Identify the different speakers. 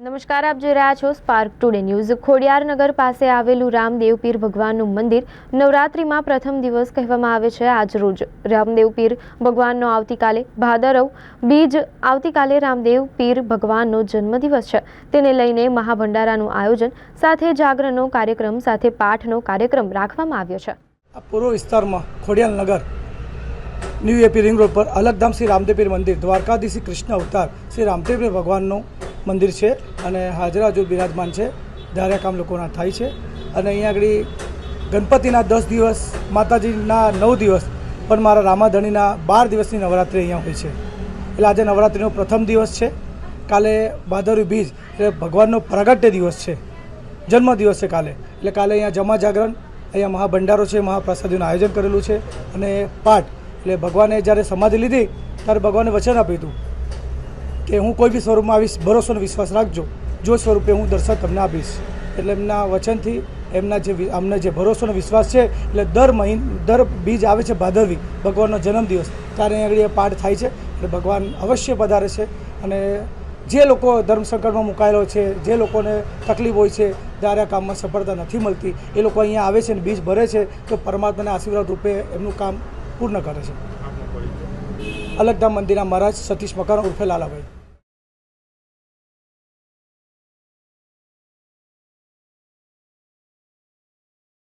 Speaker 1: નમસ્કાર, આપ જોઈ રહ્યા છો સ્પાર્ક ટુડે ન્યૂઝ ખોડિયારનગર પાસે આવેલું રામદેવ પીર ભગવાનનું મંદિર નવરાત્રિમાં પ્રથમ દિવસ કહેવામાં આવે છે આજ રોજ. રામદેવ પીર ભગવાનનો આવતીકાલે ભાદરવ બીજ આવતીકાલે રામદેવ પીર ભગવાનનો જન્મદિવસ છે. તેને લઈને મહાભંડારાનું આયોજન, સાથે જાગરણનો કાર્યક્રમ, સાથે પાઠનો કાર્યક્રમ રાખવામાં આવ્યો છે.
Speaker 2: આ પૂર્વ વિસ્તારમાં Khodiyarnagar new AP ring road પર અલગધામ શ્રી રામદેવપીર મંદિર, દ્વારકાધીશ શ્રી કૃષ્ણ અવતાર શ્રી રામદેવપીર ભગવાનનું મંદિર છે અને હાજરા હજુ બિરાજમાન છે. ધાર્યા કામ લોકોના થાય છે. અને અહીંયા આગળ ગણપતિના દસ દિવસ, માતાજીના નવ દિવસ, પણ મારા રામાધણીના બાર દિવસની નવરાત્રિ અહીંયા હોય છે. એટલે આજે નવરાત્રિનો પ્રથમ દિવસ છે. કાલે ભાદરવી બીજ, એટલે ભગવાનનો પ્રગટ્ય દિવસ છે. જન્મ દિવસ છે કાલે. એટલે કાલે અહીંયા જમા જાગરણ, અહીંયા મહાભંડારો છે, મહાપ્રસાદીનું આયોજન કરેલું છે. અને પાઠ, એટલે ભગવાને જ્યારે સમાધિ લીધી, ત્યારે ભગવાને વચન આપ્યું હતું. કે હું કોઈ બી સ્વરૂપમાં આવીશ ભરોસોનો વિશ્વાસ રાખજો. જો સ્વરૂપે હું દર્શન તમને આપીશ. એટલે એમના વચનથી એમના જે અમને જે ભરોસોનો વિશ્વાસ છે, એટલે દર મહિન, દર બીજ આવે છે ભાદરવી, ભગવાનનો જન્મદિવસ, ત્યારે અહીં આગળ એ પાઠ થાય છે. એટલે ભગવાન અવશ્ય પધારે છે. અને જે લોકો ધર્મ સંકટમાં મુકાયેલો છે, જે લોકોને તકલીફ હોય છે, જ્યારે આ કામમાં સફળતા નથી મળતી, એ લોકો અહીંયા આવે છે અને બીજ ભરે છે, તો પરમાત્માના આશીર્વાદ રૂપે એમનું કામ પૂર્ણ કરે છે. અલગધામ મંદિરના મહારાજ સતીશ મકાન ઉર્ફે લાલાભાઈ.